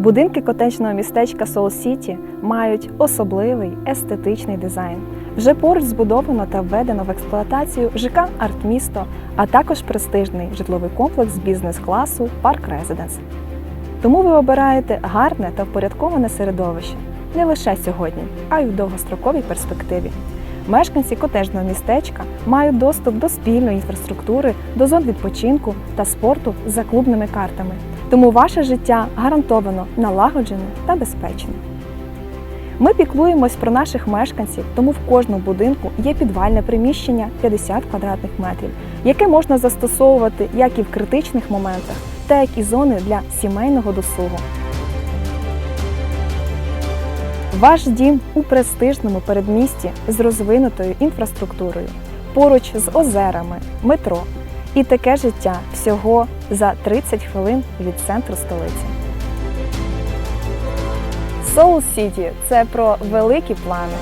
Будинки котечного містечка Soul City мають особливий естетичний дизайн. Вже поруч збудовано та введено в експлуатацію ЖК Артмісто, а також престижний житловий комплекс бізнес-класу Парк Резиденс. Тому ви обираєте гарне та впорядковане середовище не лише сьогодні, а й в довгостроковій перспективі. Мешканці котежного містечка мають доступ до спільної інфраструктури, до зон відпочинку та спорту за клубними картами. Тому ваше життя гарантовано налагоджене та безпечне. Ми піклуємось про наших мешканців, тому в кожному будинку є підвальне приміщення 50 квадратних метрів, яке можна застосовувати як і в критичних моментах, так і зони для сімейного досугу. Ваш дім у престижному передмісті з розвинутою інфраструктурою, поруч з озерами, метро. І таке життя всього за 30 хвилин від центру столиці. Soul City – це про великі плани,